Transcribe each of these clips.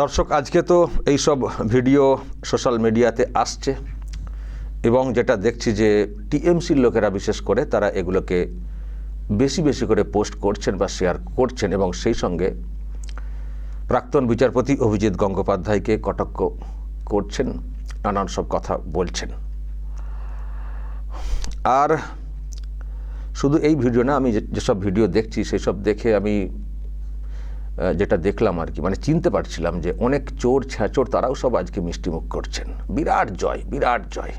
দর্শক, আজকে তো এইসব ভিডিও সোশ্যাল মিডিয়াতে আসছে এবং যেটা দেখছি যে টিএমসির লোকেরা বিশেষ করে তারা এগুলোকে বেশি বেশি করে পোস্ট করছেন বা শেয়ার করছেন এবং সেই সঙ্গে প্রাক্তন বিচারপতি অভিজিৎ গঙ্গোপাধ্যায়কে কটাক্ষ করছেন, নানান সব কথা বলছেন। আর শুধু এই ভিডিও না, আমি যেসব ভিডিও দেখছি সেই সব দেখে আমি যেটা দেখলাম আর কি মানে চিনতে পারছিলাম যে অনেক চোর, ছ্যাঁচোর তারাও সব আজকে মিষ্টিমুখ করছেন। বিরাট জয় বিরাট জয়।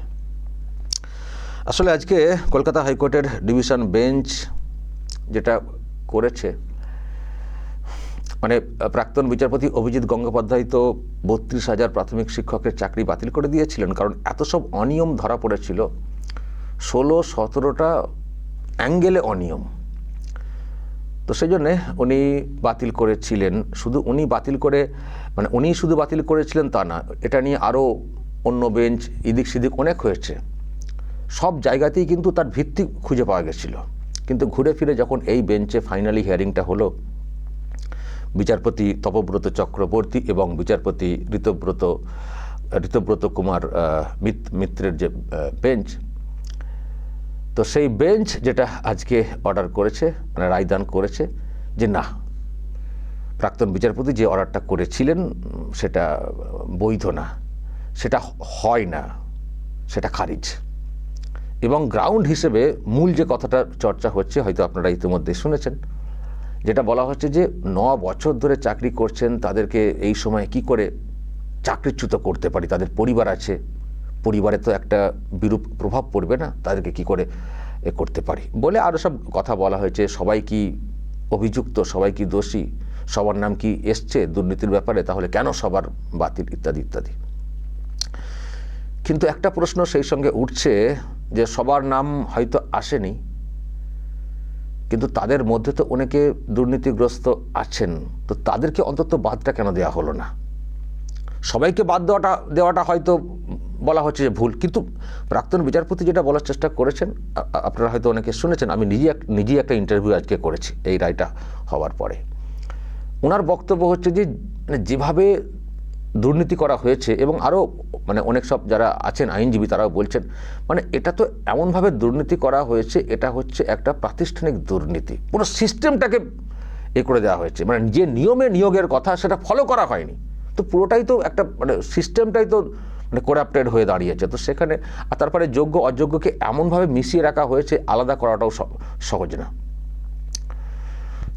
আসলে আজকে কলকাতা হাইকোর্টের ডিভিশন বেঞ্চ যেটা করেছে মানে প্রাক্তন বিচারপতি অভিজিৎ গঙ্গোপাধ্যায় তো বত্রিশ হাজার প্রাথমিক শিক্ষকের চাকরি বাতিল করে দিয়েছিলেন, কারণ এত সব অনিয়ম ধরা পড়েছিল। ষোলো, সতেরোটা অ্যাঙ্গেলে অনিয়ম। তো সেই জন্যে উনি বাতিল করেছিলেন। শুধু উনি বাতিল করে মানে উনি শুধু বাতিল করেছিলেন তা না, এটা নিয়ে আরও অন্য বেঞ্চ ইদিক সিদিক অনেক হয়েছে। সব জায়গাতেই কিন্তু তার ভিত্তি খুঁজে পাওয়া গেছিল। কিন্তু ঘুরে ফিরে যখন এই বেঞ্চে ফাইনালি হিয়ারিংটা হলো, বিচারপতি তপব্রত চক্রবর্তী এবং বিচারপতি ঋতব্রত ঋতব্রত কুমার মিত্রের যে বেঞ্চ, তো সেই বেঞ্চ যেটা আজকে অর্ডার করেছে মানে রায়দান করেছে যে না, প্রাক্তন বিচারপতি যে অর্ডারটা করেছিলেন, সেটা বৈধ না, সেটা হয় না, সেটা খারিজ। এবং গ্রাউন্ড হিসেবে মূল যে কথাটা চর্চা হচ্ছে, হয়তো আপনারা ইতিমধ্যে শুনেছেন, যেটা বলা হচ্ছে যে ন বছর ধরে চাকরি করছেন, তাদেরকে এই সময় কি করে চাকরিচ্যুত করতে পারি? তাদের পরিবার আছে, পরিবারে তো একটা বিরূপ প্রভাব পড়বে না, তাদেরকে কি করে এ করতে পারি? বলে আরও সব কথা বলা হয়েছে, সবাই কি অভিযুক্ত, সবাই কি দোষী, সবার নাম কি এসছে দুর্নীতির ব্যাপারে, তাহলে কেন সবার বাতিল, ইত্যাদি ইত্যাদি। কিন্তু একটা প্রশ্ন সেই সঙ্গে উঠছে যে সবার নাম হয়তো আসেনি, কিন্তু তাদের মধ্যে তো অনেকে দুর্নীতিগ্রস্ত আছেন, তো তাদেরকে অন্তত বাদটা কেন দেওয়া হলো না? সবাইকে বাদ দেওয়াটা দেওয়াটা হয়তো বলা হচ্ছে যে ভুল, কিন্তু প্রাক্তন বিচারপতি যেটা বলার চেষ্টা করেছেন আপনারা হয়তো অনেকে শুনেছেন, আমি নিজে এক- নিজেই একটা ইন্টারভিউ আজকে করেছি এই রায়টা হওয়ার পরে। ওনার বক্তব্য হচ্ছে যে মানে যেভাবে দুর্নীতি করা হয়েছে এবং আরও মানে অনেক সব যারা আছেন আইনজীবী তারাও বলছেন মানে এটা তো এমনভাবে দুর্নীতি করা হয়েছে, এটা হচ্ছে একটা প্রাতিষ্ঠানিক দুর্নীতি। পুরো সিস্টেমটাকে এ করে দেওয়া হয়েছে। মানে যে নিয়মে নিয়োগের কথা সেটা ফলো করা হয়নি। তো পুরোটাই তো একটা মানে সিস্টেমটাই তো মানে করাপ্টেড হয়ে দাঁড়িয়েছে। তো সেখানে আর তারপরে যোগ্য, অযোগ্যকে এমনভাবে মিশিয়ে রাখা হয়েছে, আলাদা করাটাও সহজ না।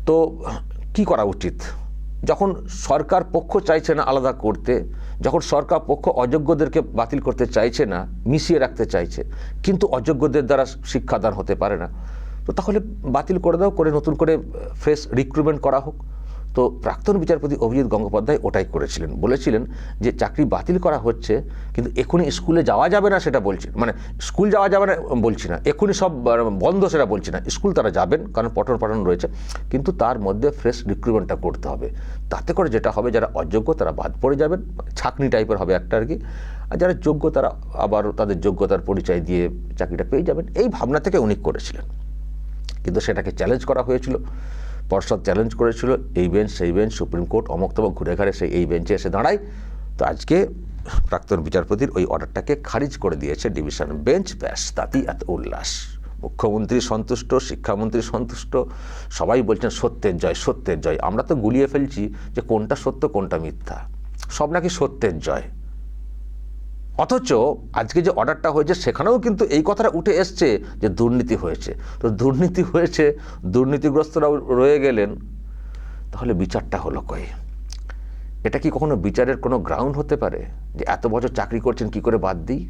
তো কি করা উচিত? যখন সরকার পক্ষ চাইছে না আলাদা করতে, যখন সরকার পক্ষ অযোগ্যদেরকে বাতিল করতে চাইছে না, মিশিয়ে রাখতে চাইছে, কিন্তু অযোগ্যদের দ্বারা শিক্ষাদান হতে পারে না। তো তাহলে বাতিল করে দাও, করে নতুন করে ফ্রেশ রিক্রুটমেন্ট করা হোক। তো প্রাক্তন বিচারপতি অভিজিৎ গঙ্গোপাধ্যায় ওটাই করেছিলেন। বলেছিলেন যে চাকরি বাতিল করা হচ্ছে, কিন্তু এখনই স্কুলে যাওয়া যাবে না সেটা বলছি মানে স্কুল যাওয়া যাবে না বলছি না, এখনই সব বন্ধ সেটা বলছি না, স্কুল তারা যাবেন কারণ পঠন পাঠন রয়েছে, কিন্তু তার মধ্যে ফ্রেশ রিক্রুটমেন্টটা করতে হবে। তাতে করে যেটা হবে, যারা অযোগ্য তারা বাদ পড়ে যাবেন, ছাকনি টাইপের হবে একটা আর কি, আর যারা যোগ্য তারা আবার তাদের যোগ্যতার পরিচয় দিয়ে চাকরিটা পেয়ে যাবেন, এই ভাবনা থেকে উনি করেছিলেন। কিন্তু সেটাকে চ্যালেঞ্জ করা হয়েছিল। পর্ষদ চ্যালেঞ্জ করেছিল, এই বেঞ্চ সেই বেঞ্চ সুপ্রিম কোর্ট অমক তমক ঘুরে ঘাড়ে সেই, এই বেঞ্চে এসে দাঁড়ায়। তো আজকে প্রাক্তন বিচারপতির ওই অর্ডারটাকে খারিজ করে দিয়েছে ডিভিশন বেঞ্চ। ব্যাস, তাতেই এত উল্লাস। মুখ্যমন্ত্রী সন্তুষ্ট, শিক্ষামন্ত্রী সন্তুষ্ট, সবাই বলছেন সত্যের জয় সত্যের জয়। আমরা তো গুলিয়ে ফেলছি যে কোনটা সত্য, কোনটা মিথ্যা। সব নাকি সত্যের জয়। অথচ আজকে যে অর্ডারটা হয়েছে, সেখানেও কিন্তু এই কথাটা উঠে এসছে যে দুর্নীতি হয়েছে। তো দুর্নীতি হয়েছে, দুর্নীতিগ্রস্তরাও রয়ে গেলেন। তাহলে বিচারটা হলো কই? এটা কি কখনো বিচারের কোনো গ্রাউন্ড হতে পারে? যে এত বছর চাকরি করছেন, কি করে বাদ দিই?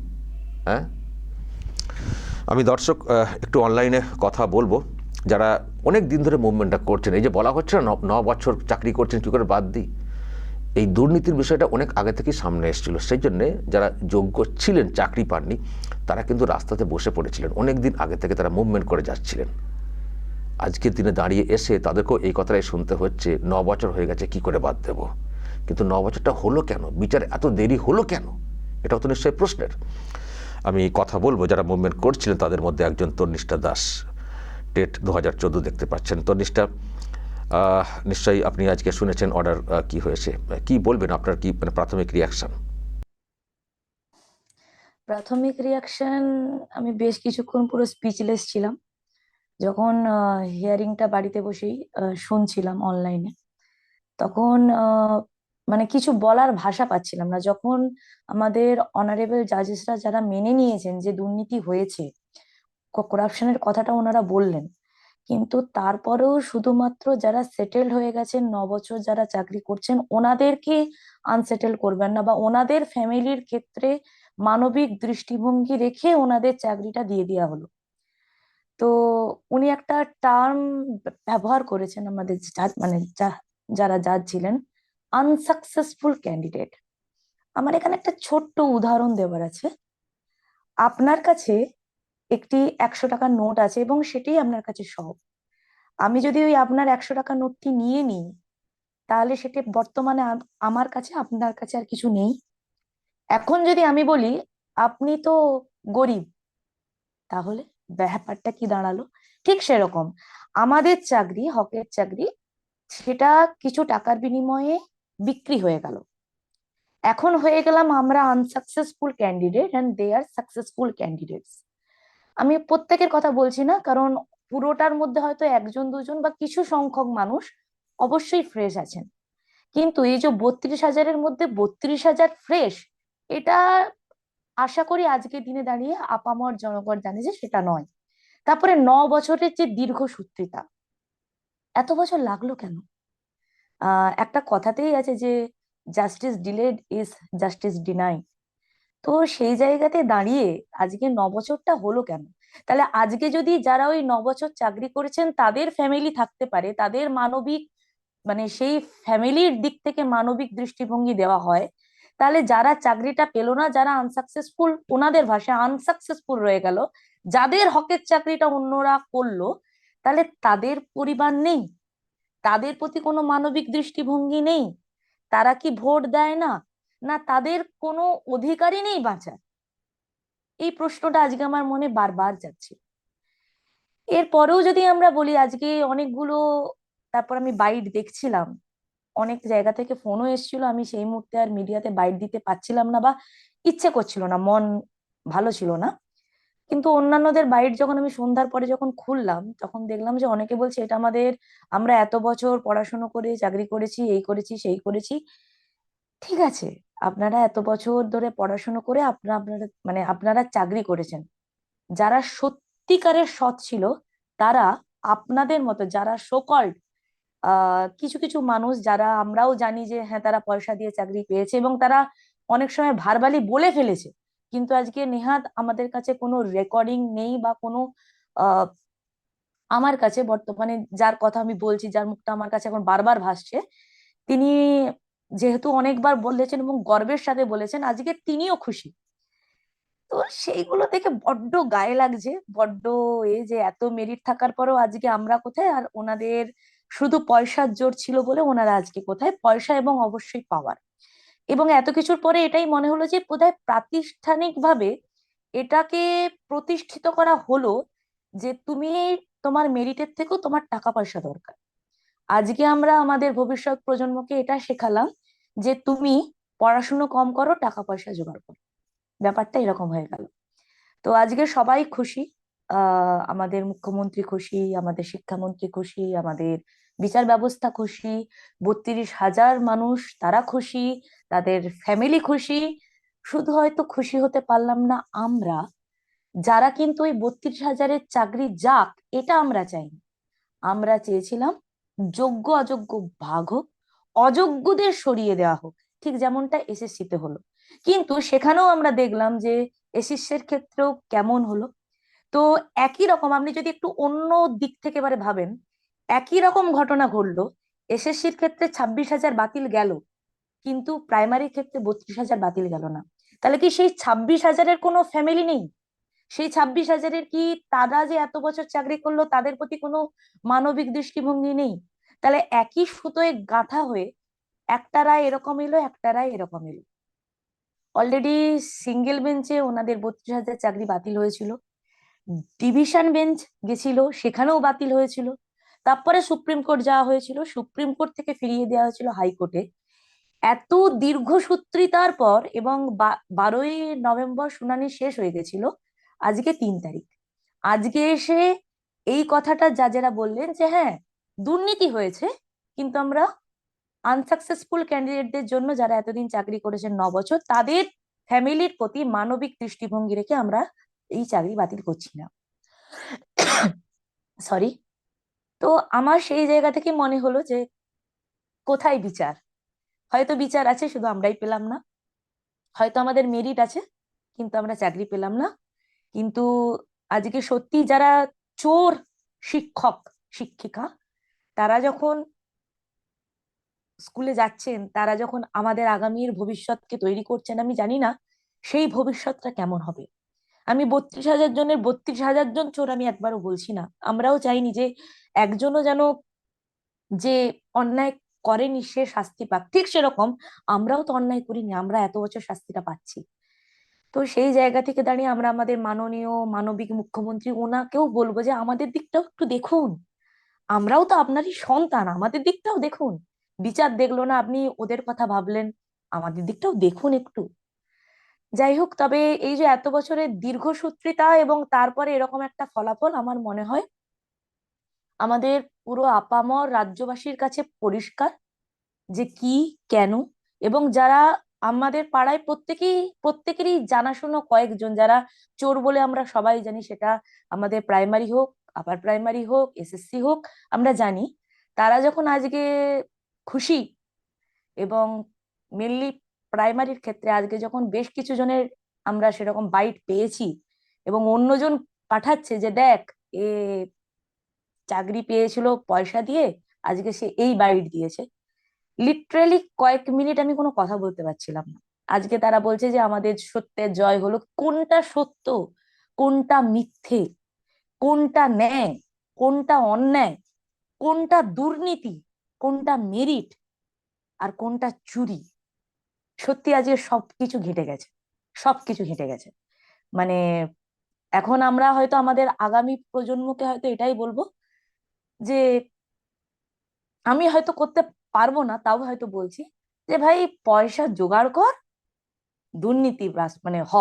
হ্যাঁ? আমি দর্শক একটু অনলাইনে কথা বলব। যারা অনেক দিন ধরে মুভমেন্টটা করছেন, এই যে বলা হচ্ছে ন- ন বছর চাকরি করছেন, কী করে বাদ দিই? এই দুর্নীতির বিষয়টা অনেক আগে থেকেই সামনে এসেছিল। সেই জন্যে যারা যোগ্য ছিলেন চাকরি পাননি তারা কিন্তু রাস্তাতে বসে পড়েছিলেন। অনেক দিন আগে থেকে তারা মুভমেন্ট করে যাচ্ছিলেন। আজকের দিনে দাঁড়িয়ে এসে তাদেরকেও এই কথাটাই শুনতে হচ্ছে ন বছর হয়ে গেছে কি করে বাদ দেব? কিন্তু ন বছরটা হলো কেন? বিচার এত দেরি হলো কেন? এটাও তো নিশ্চয়ই প্রশ্নের। আমি কথা বলব যারা মুভমেন্ট করছিলেন তাদের মধ্যে একজন তন্নিষ্ঠা দাস। টেট দু হাজার চোদ্দ দেখতে পাচ্ছেন। তন্নিষ্ঠা আহ, নিশ্চয়ই আপনি আজকে শুনেছেন অর্ডার কি হয়েছে। কি বলবেন আপনার কি মানে প্রাথমিক রিয়াকশন প্রাথমিক রিয়াকশন আমি বেশ কিছুক্ষণ পুরো স্পিচলেস ছিলাম। যখন হিয়ারিংটা বাড়িতে বসেই শুনছিলাম অনলাইনে তখন মানে কিছু বলার ভাষা পাচ্ছিলাম না। যখন আমাদের অনারেবল জাজেসরা যারা মেনে নিয়েছেন যে দুর্নীতি হয়েছে করাপশনের কথাটা ওনারা বললেন কিন্তু তারপরেও শুধুমাত্র যারা সেটেলড হয়ে গেছেন, ন বছর যারা চাকরি করছেন, ওনাদেরকে আনসেটেল করবেন না বা ওনাদের ফ্যামিলির ক্ষেত্রে মানবিক দৃষ্টিভঙ্গি রেখে ওনাদের চাকরিটা দিয়ে দেওয়া হলো। তো উনি একটা টার্ম ব্যবহার করেছেন আমাদের মানে যারা জাজ ছিলেন আনসাকসেসফুল ক্যান্ডিডেট আমার এখানে একটা ছোট্ট উদাহরণ দেওয়ার আছে। আপনার কাছে একটি একশো টাকার নোট আছে এবং সেটাই আপনার কাছে সব আমি যদি ওই আপনার একশো টাকার নোটটি নিয়ে নিই, তাহলে সেটি বর্তমানে আমার কাছে, আপনার কাছে আর কিছু নেই। এখন যদি আমি বলি, আপনি তো গরিব, তাহলে ব্যাপারটা কি দাঁড়াল? ঠিক সেরকম। আমাদের চাকরি, হকের চাকরি, সেটা কিছু টাকার বিনিময়ে বিক্রি হয়ে গেল। এখন হয়ে গেলাম আমরা unsuccessful candidate and they are successful candidates আমি প্রত্যেকের কথা বলছি না, কারণ পুরোটার মধ্যে হয়তো একজন, দুজন বা কিছু সংখ্যক মানুষ অবশ্যই ফ্রেশ আছেন। কিন্তু এই যে বত্রিশ হাজারের মধ্যে বত্রিশ হাজার ফ্রেশ এটা আশা করি আজকের দিনে দাঁড়িয়ে আপামর জনগণ জানে যে সেটা নয়। তারপরে ন বছরের যে দীর্ঘ সূত্রিতা, এত বছর লাগল কেন? একটা কথাতেই আছে যে justice delayed is justice denied তো সেই জায়গাতে দাঁড়িয়ে আজকে ন বছরটা হলো কেন? তাহলে আজকে যদি যারা ওই ন বছর চাকরি করেছেন তাদের ফ্যামিলি থাকতে পারে, তাদের মানবিক মানে সেই ফ্যামিলির দিক থেকে মানবিক দৃষ্টিভঙ্গি দেওয়া হয়, তাহলে যারা চাকরিটা পেল না, যারা আনসাকসেসফুল ওনাদের ভাষায় আনসাকসেসফুল রয়ে গেল, যাদের হকের চাকরিটা অন্যরা করল, তাহলে তাদের পরিবার নেই, তাদের প্রতি কোনো মানবিক দৃষ্টিভঙ্গি নেই, তারা কি ভোট দেয় না? না তাদের কোনো অধিকারই নেই বাঁচার? এই প্রশ্নটা আজকে আমার মনে বারবার যাচ্ছে। এরপরেও যদি আমরা বলি আজকে অনেকগুলো, তারপর আমি বাইট দেখছিলাম, অনেক জায়গা থেকে ফোনও এসেছিল, আমি সেই মুহূর্তে আর মিডিয়াতে বাইট দিতে পারছিলাম না বা ইচ্ছে করছিল না, মন ভালো ছিল না। কিন্তু অন্যান্যদের বাইট যখন আমি সন্ধ্যার পরে যখন খুললাম, তখন দেখলাম যে অনেকে বলছে এটা আমাদের, আমরা এত বছর পড়াশোনা করে, চাকরি করেছি, এই করেছি, সেই করেছি। ঠিক আছে আপনারা এত বছর ধরে পড়াশোনা করে আপনারা আপনারা মানে আপনারা চাকরি করেছেন। যারা সত্যিকারের সৎ ছিল, তারা আপনাদের মতো, যারা সোকল্ড কিছু কিছু মানুষ যারা আমরাও জানি যে হ্যাঁ তারা পয়সা দিয়ে চাকরি পেয়েছে এবং তারা অনেক সময় ভারবালি বলে ফেলেছে। কিন্তু আজকে নেহাত আমাদের কাছে কোনো রেকর্ডিং নেই বা কোনো আমার কাছে বর্তমানে যার কথা আমি বলছি, যার মুখটা আমার কাছে এখন বারবার ভাসছে, তিনি যেহেতু অনেকবার বলেছেন এবং গর্বের সাথে বলেছেন, আজকে তিনিও খুশি। তো সেইগুলো দেখে বড্ড গায়ে লাগছে, বড্ড এ যে এত মেরিট থাকার পরেও আজকে আমরা কোথায়? আর ওনাদের শুধু পয়সার জোর ছিল বলে ওনারা আজকে কোথায়? পয়সা এবং অবশ্যই পাওয়ার এবং এত কিছুর পরে এটাই মনে হলো যে বোধহয় প্রাতিষ্ঠানিকভাবে এটাকে প্রতিষ্ঠিত করা হলো যে তুমি তোমার মেরিটের থেকেও তোমার টাকা পয়সা দরকার। আজকে আমরা আমাদের ভবিষ্যৎ প্রজন্মকে এটা শেখালাম যে তুমি পড়াশুনো কম করো, টাকা পয়সা জোগাড় করো। ব্যাপারটা এরকম হয়ে গেল। তো আজকে সবাই খুশি আমাদের মুখ্যমন্ত্রী খুশি, আমাদের শিক্ষামন্ত্রী খুশি, আমাদের বিচার ব্যবস্থা খুশি, বত্রিশ হাজার মানুষ তারা খুশি, তাদের ফ্যামিলি খুশি। শুধু হয়তো খুশি হতে পারলাম না আমরা, যারা কিন্তু ওই বত্রিশ হাজারের চাকরি যাক, এটা আমরা চাইনি। আমরা চেয়েছিলাম যোগ্য, অযোগ্য ভাগ হোক, অযোগ্যদের সরিয়ে দেওয়া হোক, ঠিক যেমনটা এসএসসি তে হলো। কিন্তু সেখানেও আমরা দেখলাম যে এসএসসির ক্ষেত্রেও কেমন হলো। তো একই রকম, আপনি যদি একটু অন্য দিক থেকে এবারে ভাবেন, একই রকম ঘটনা ঘটলো এসএসসির ক্ষেত্রে ছাব্বিশ হাজার বাতিল গেল, কিন্তু প্রাইমারির ক্ষেত্রে বত্রিশ হাজার বাতিল গেল না। তাহলে কি সেই ছাব্বিশ হাজারের কোনো ফ্যামিলি নেই? সেই ছাব্বিশ হাজারের কি তারা যে এত বছর চাকরি করল, তাদের প্রতি কোনো মানবিক দৃষ্টিভঙ্গি নেই? তাহলে একই সুতোয় গাঁথা হয়ে একটা রায় এরকম এলো, একটা রায় এরকম এলো। অলরেডি সিঙ্গেল বেঞ্চে ওনাদের বত্রিশ হাজার চাকরি বাতিল হয়েছিল। ডিভিশন বেঞ্চ গেছিল, সেখানেও বাতিল হয়েছিল। তারপরে সুপ্রিম কোর্ট যাওয়া হয়েছিল। সুপ্রিম কোর্ট থেকে ফিরিয়ে দেওয়া হয়েছিল হাইকোর্টে। এত দীর্ঘসূত্রিতার পর এবং বারোই নভেম্বর শুনানি শেষ হয়ে গেছিল, আজকে তিন তারিখ। আজকে এসে এই কথাটা জাজেরা বললেন যে হ্যাঁ দুর্নীতি হয়েছে, কিন্তু আমরা আনসাকসেসফুল ক্যান্ডিডেটদের জন্য যারা এতদিন চাকরি করেছেন ন বছর, তাদের ফ্যামিলির প্রতি মানবিক দৃষ্টিভঙ্গি রেখে আমরা এই চাকরি বাতিল করছি না। সরি তো আমার সেই জায়গা থেকে মনে হলো যে, কোথায় বিচার? হয়তো বিচার আছে, শুধু আমরাই পেলাম না। হয়তো আমাদের মেরিট আছে, কিন্তু আমরা চাকরি পেলাম না। কিন্তু আজকে সত্যি যারা চোর শিক্ষক, শিক্ষিকা তারা যখন স্কুলে যাচ্ছেন, তারা যখন আমাদের আগামীর ভবিষ্যৎকে তৈরি করছেন, আমি জানি না সেই ভবিষ্যৎটা কেমন হবে। আমি বত্রিশ হাজার জনের বত্রিশ হাজার জন চোর আমি একবারও বলছি না। আমরাও চাইনি যে একজনও যেন যে অন্যায় করেনি সে শাস্তি পাক। ঠিক সেরকম আমরাও তো অন্যায় করিনি, আমরা এত বছর শাস্তিটা পাচ্ছি। তো সেই জায়গা থেকে দাঁড়িয়ে আমরা আমাদের মাননীয় মানবিক মুখ্যমন্ত্রী ওনাকেও বলব যে আমাদের দিকটাও একটু দেখুন। আমরাও তো আপনারই সন্তান, আমাদের দিকটাও দেখুন। বিচার দেখল না আপনি, ওদের কথা ভাবলেন, আমাদের দিকটাও দেখুন একটু। যাই হোক, তবে এই যে এত বছরের দীর্ঘসূত্রিতা এবং তারপরে এরকম একটা ফলাফল আমার মনে হয়, আমাদের পুরো আপামর রাজ্যবাসীর কাছে পরিষ্কার যে কি, কেন এবং যারা আমাদের পাড়ায় প্রত্যেকেই, প্রত্যেকেরই জানাশোনা কয়েকজন, যারা চোর বলে আমরা সবাই জানি সেটা আমাদের প্রাইমারি হোক আপার প্রাইমারি হোক এসএসসি হোক, আমরা জানি তারা যখন আজকে খুশি এবং মেনলি প্রাইমারির ক্ষেত্রে আজকে যখন বেশ কিছু জনের আমরা সেরকম বাইট পেয়েছি এবং অন্যজন পাঠাচ্ছে যে দেখ, এ চাকরি পেয়েছিল পয়সা দিয়ে, আজকে সে এই বাইট দিয়েছে। লিটারেলি কয়েক মিনিট আমি কোনো কথা বলতে পারছিলাম না। আজকে তারা বলছে যে আমাদের সত্যের জয় হলো। কোনটা সত্য, কোনটা মিথ্যে? কোনটা ন্যায়, কোনটা অন্যায়, কোনটা দুর্নীতি, কোনটা মেরিট আর কোনটা চুরি। সত্যি আজকে সবকিছু ঘেটে গেছে, সবকিছু ঘেটে গেছে। মানে এখন আমরা হয়তো আমাদের আগামী প্রজন্মকে হয়তো এটাই বলব যে আমি হয়তো করতে পারব না, তাও হয়তো বলছি যে ভাই পয়সা জোগাড় কর, দুর্নীতি মানে হ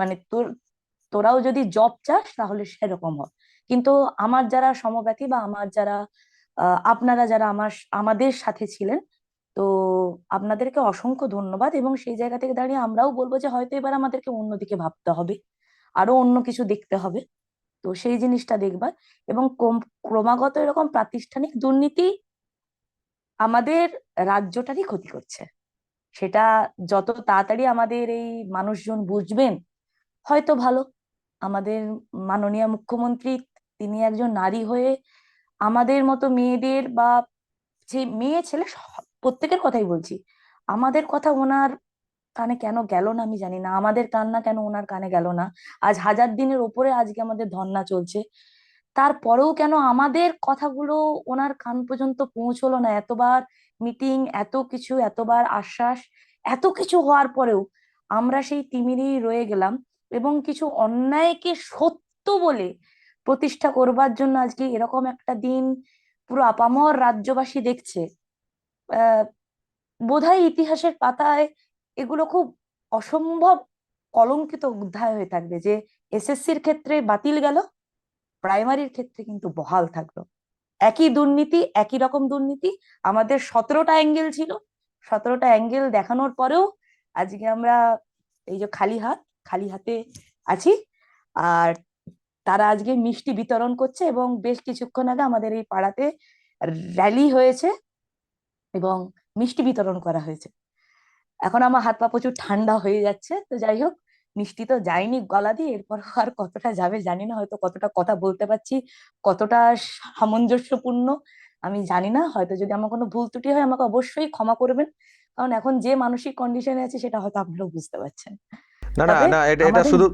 মানে তোর তোরাও যদি জব চাস, তাহলে সেরকম হ। কিন্তু আমার যারা সমব্যথী বা আমার যারা আপনারা যারা আমার আমাদের সাথে ছিলেন, তো আপনাদেরকে অসংখ্য ধন্যবাদ এবং সেই জায়গা থেকে দাঁড়িয়ে আমরাও বলব যে হয়তো এবার আমাদেরকে অন্যদিকে ভাবতে হবে, আরও অন্য কিছু দেখতে হবে। তো সেই জিনিসটা দেখবার এবং ক্রম- ক্রমাগত এরকম প্রাতিষ্ঠানিক দুর্নীতি আমাদের রাজ্যটারই ক্ষতি করছে। সেটা যত তাড়াতাড়ি আমাদের এই মানুষজন বুঝবেন, হয়তো ভালো। আমাদের মাননীয় মুখ্যমন্ত্রী, তিনি একজন নারী হয়ে আমাদের মতো মেয়েদের বা যে মেয়ে ছেলে প্রত্যেকের কথাই বলছি। আমাদের কথা ওনার কানে কেন গেল না আমি জানি না। আমাদের কান্না কেন ওনার কানে গেল না। আজ হাজার দিনের ওপরে আজকে আমাদের ধর্না চলছে। তারপরেও কেন আমাদের কথাগুলো ওনার কান পর্যন্ত পৌঁছলো না? এতবার মিটিং, এত কিছু, এতবার আশ্বাস, এত কিছু হওয়ার পরেও আমরা সেই তিমিরেই রয়ে গেলাম। এবং কিছু অন্যায়কে সত্য বলে প্রতিষ্ঠা করবার জন্য আজকে এরকম একটা দিন পুরো আপামর রাজ্যবাসী দেখছে। বোধহয় ইতিহাসের পাতায় এগুলো খুব অসম্ভব কলঙ্কিত অধ্যায় হয়ে থাকবে যে এসএসসির ক্ষেত্রে বাতিল গেল, প্রাইমারির ক্ষেত্রে কিন্তু বহাল থাকল। একই দুর্নীতি, একই রকম দুর্নীতি, আমাদের সতেরোটা অ্যাঙ্গেল ছিল। সতেরোটা অ্যাঙ্গেল দেখানোর পরেও আজকে আমরা এই যে খালি হাত খালি হাতে আছি। আর তারা আজকে মিষ্টি বিতরণ করছে এবং বেশ কিছুক্ষণ আগে আমাদের এই পাড়াতে র্যালি হয়েছে এবং মিষ্টি বিতরণ করা হয়েছে। এখন আমার হাত পা প্রচুর ঠান্ডা হয়ে যাচ্ছে, তো যাই হোক, মিষ্টি তো যায়নি গলা দিয়ে, এরপর আর কতটা যাবে জানি না, হয়তো কতটা কথা বলতে পারছি, কতটা সামঞ্জস্যপূর্ণ আমি জানি না, হয়তো যদি আমার কোনো ভুল ত্রুটি হয় আমাকে অবশ্যই ক্ষমা করবেন, কারণ এখন যে মানসিক কন্ডিশনে আছে সেটা হয়তো আপনারাও বুঝতে পারছেন। না না না এটা এটা শুধু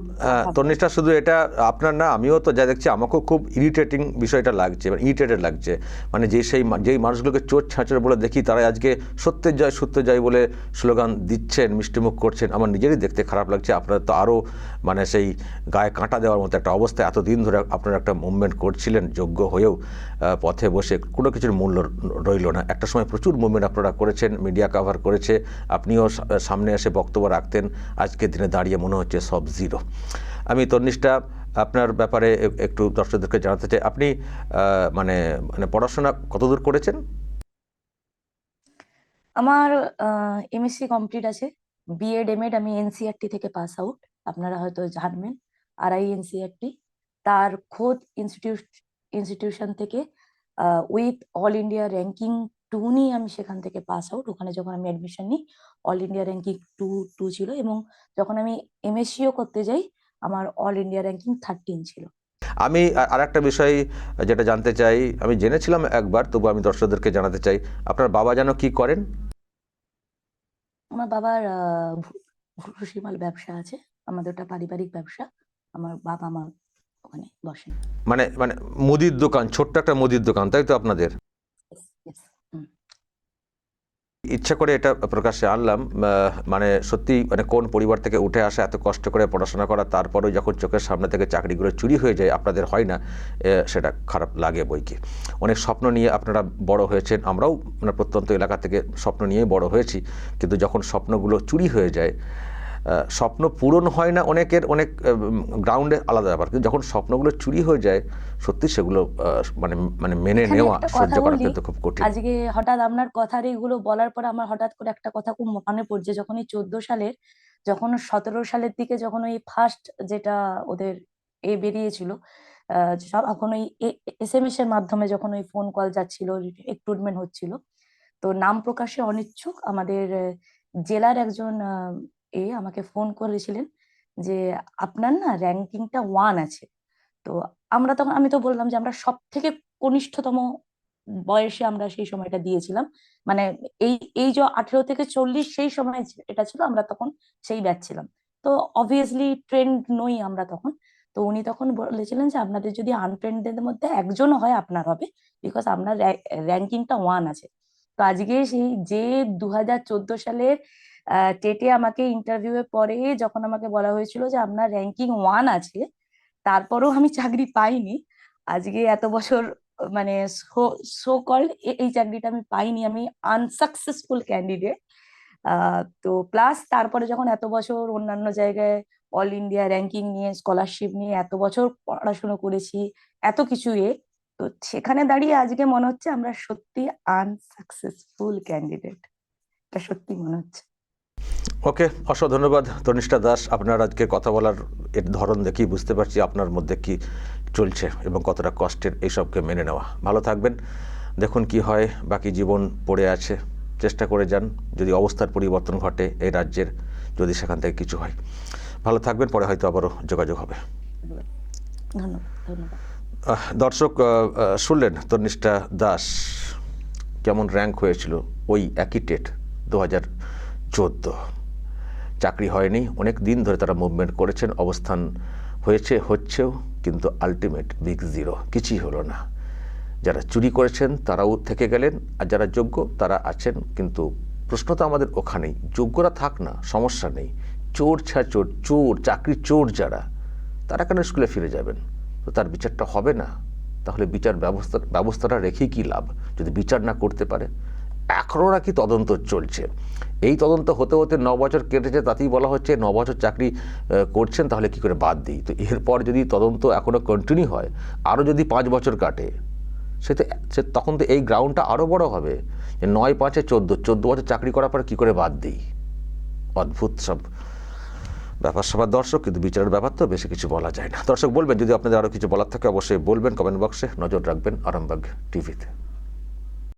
তন্নিষ্ঠা শুধু এটা আপনার না আমিও তো যা দেখছি আমাকেও খুব ইরিটেটিং বিষয়টা লাগছে মানে ইরিটেটেড লাগছে। মানে যে সেই যেই মানুষগুলোকে চোর ছাঁচড় বলে দেখি তারা আজকে সত্যের জয় সত্যের জয় বলে স্লোগান দিচ্ছেন মিষ্টিমুখ করছেন। আমার নিজেরই দেখতে খারাপ লাগছে আপনারা তো আরও মানে সেই গায়ে কাঁটা দেওয়ার মতো একটা অবস্থা এতদিন ধরে আপনারা একটা মুভমেন্ট করছিলেন যোগ্য হয়েও পথে বসে কোনো কিছুর মূল্য রইল না। একটা সময় প্রচুর মুভমেন্ট আপনারা করেছেন মিডিয়া কভার করেছে আপনিও সামনে এসে বক্তব্য রাখতেন আজকের দিনে দাঁড়িয়ে মনে হচ্ছে সব জিরো। আমি তন্নিষ্ঠা, আপনার ব্যাপারে একটু দর্শকদেরকে জানাতে চাই। আপনি মানে মানে পড়াশোনা কতদূর করেছেন? আমার এমএসসি কমপ্লিট আছে। বিএড এমএড আমি এনসিআরটি থেকে পাস আউট আপনারা হয়তো জানবেন। আর আই এনসিআরটি তার খোদ ইনস্টিটিউট ইনস্টিটিউশন থেকে with all India ranking two নিয়ে আমি সেখান থেকে পাস আউট ওখানে যখন আমি অ্যাডমিশন নিই all India ranking two two ছিল এবং যখন আমি এমএসসিও করতে যাই আমার অল ইন্ডিয়া র্যাঙ্কিং থার্টিন ছিল। আমি আর একটা বিষয় যেটা জানতে চাই আমি জেনেছিলাম একবার তবু আমি দর্শকদেরকে জানাতে চাই আপনার বাবা যেন কি করেন? আমার বাবার আহ, ভু- ভুসিমাল ব্যবসা আছে আমাদের ওটা পারিবারিক ব্যবসা আমার বাবা মা ওখানে বসেন। মানে মানে মুদির দোকান ছোট্ট একটা মুদির দোকান তাই তো আপনাদের? ইচ্ছা করে এটা প্রকাশে আনলাম মানে সত্যি মানে কোন পরিবার থেকে উঠে আসা, এত কষ্ট করে পড়াশোনা করা তারপরেও যখন চোখের সামনে থেকে চাকরিগুলো চুরি হয়ে যায়, আপনাদের হয় না সেটা খারাপ লাগে বইকে। অনেক স্বপ্ন নিয়ে আপনারা বড় হয়েছেন, আমরাও মানে প্রত্যন্ত এলাকা থেকে স্বপ্ন নিয়েই বড় হয়েছি, কিন্তু যখন স্বপ্নগুলো চুরি হয়ে যায় স্বপ্ন পূরণ হয় না অনেকের অনেক গ্রাউন্ডে আলাদা ব্যাপার। কিন্তু যখন স্বপ্নগুলো চুরি হয়ে যায় সত্যি সেগুলো মানে মানে মেনে নেওয়া সহ্য করা কিন্তু খুব কঠিন। আজকে হঠাৎ আপনার কথার এইগুলো বলার পর আমার হঠাৎ করে একটা কথা খুব মনে পড়ছে। যখন এই চোদ্দ সালের যখন সতেরো সালের দিকে যখন ওই ফার্স্ট যেটা ওদের এ বেরিয়েছিল সব এখন ওই এস এম এস এর মাধ্যমে যখন ওই ফোন কল যাচ্ছিল রিক্রুটমেন্ট হচ্ছিল তো নাম প্রকাশে অনিচ্ছুক আমাদের জেলার একজন এ আমাকে ফোন করেছিলেন যে, আপনার না র্যাঙ্কিংটা ওয়ান আছে। তো আমরা তখন, আমি তো বললাম যে, আমরা সব থেকে কনিষ্ঠতম বয়সে আমরা সেই সময়টা দিয়েছিলাম। মানে এই এই যে আঠেরো থেকে চল্লিশ সেই সময় এটা ছিল, আমরা তখন সেই ব্যাচ ছিলাম। তো অবভিয়াসলি ট্রেন্ড নই আমরা তখন। তো উনি তখন বলেছিলেন যে, আপনাদের যদি আনট্রেন্ডের মধ্যে একজনও হয়, আপনার হবে বিকজ আপনার র্যাঙ্কিংটা ওয়ান আছে। তো আজকে সেই যে দু হাজার চোদ্দ সালের টেটে আমাকে ইন্টারভিউ এর পরে যখন আমাকে বলা হয়েছিল যে আপনার র্যাঙ্কিং ওয়ান আছে, তারপরেও আমি চাকরি পাইনি। আজকে এত বছর মানে সো কল এই চাকরিটা আমি পাইনি, আমি আনসাকসেসফুল ক্যান্ডিডেট তো প্লাস তারপরে যখন এত বছর অন্যান্য জায়গায় অল ইন্ডিয়া র্যাঙ্কিং নিয়ে স্কলারশিপ নিয়ে এত বছর পড়াশোনা করেছি, এত কিছু এ তো সেখানে দাঁড়িয়ে আজকে মনে হচ্ছে আমরা সত্যি আনসাকসেসফুল ক্যান্ডিডেট এটা সত্যি মনে হচ্ছে। ওকে অসংখ্য ধন্যবাদ। তনিষ্ঠা দাস আপনার আজকে কথা বলার এর ধরন দেখেই বুঝতে পারছি আপনার মধ্যে কি চলছে এবং কতটা কষ্টের এইসবকে মেনে নেওয়া। ভালো থাকবেন। দেখুন কি হয় বাকি জীবন পড়ে আছে। চেষ্টা করে যান যদি অবস্থার পরিবর্তন ঘটে এই রাজ্যের যদি সেখান থেকে কিছু হয়। ভালো থাকবেন পরে হয়তো আবারও যোগাযোগ হবে। দর্শক শুনলেন তনিষ্ঠা দাস কেমন র্যাঙ্ক হয়েছিল ওই একই টেট দু হাজার চোদ্দ। চাকরি হয়নি। অনেক দিন ধরে তারা মুভমেন্ট করেছেন, অবস্থান হয়েছে, হচ্ছেও, কিন্তু আলটিমেট বিগ জিরো কিছুই হলো না। যারা চুরি করেছেন, তারাও থেকে গেলেন, আর যারা যোগ্য, তারা আছেন, কিন্তু প্রশ্ন তো আমাদের ওখানেই। যোগ্যরা থাক না, সমস্যা নেই। চোর ছাচোর চোর, চাকরি চোর যারা, তারা কেন স্কুলে ফিরে যাবেন? তো তার বিচারটা হবে না। তাহলে বিচার ব্যবস্থা, ব্যবস্থাটা রেখেই কী লাভ? যদি বিচার না করতে পারে এখনও নাকি তদন্ত চলছে। এই তদন্ত হতে হতে ন বছর কেটেছে, তাতেই বলা হচ্ছে ন বছর চাকরি করছেন, তাহলে কি করে বাদ দিই? তো এরপর যদি তদন্ত এখনও কন্টিনিউ হয় আরও যদি পাঁচ বছর কাটে, সে তো, সে তখন তো এই গ্রাউন্ডটা আরও বড় হবে। যে নয়, পাঁচে চোদ্দ চোদ্দ বছর চাকরি করার পর কী করে বাদ দিই? অদ্ভুত সব ব্যাপার সবার দর্শক, কিন্তু বিচারের ব্যাপার তো বেশি কিছু বলা যায় না। দর্শক, বলবেন, যদি আপনাদের আরও কিছু বলার থাকে, অবশ্যই বলবেন কমেন্ট বক্সে নজর রাখবেন, আরামবাগ টিভিতে।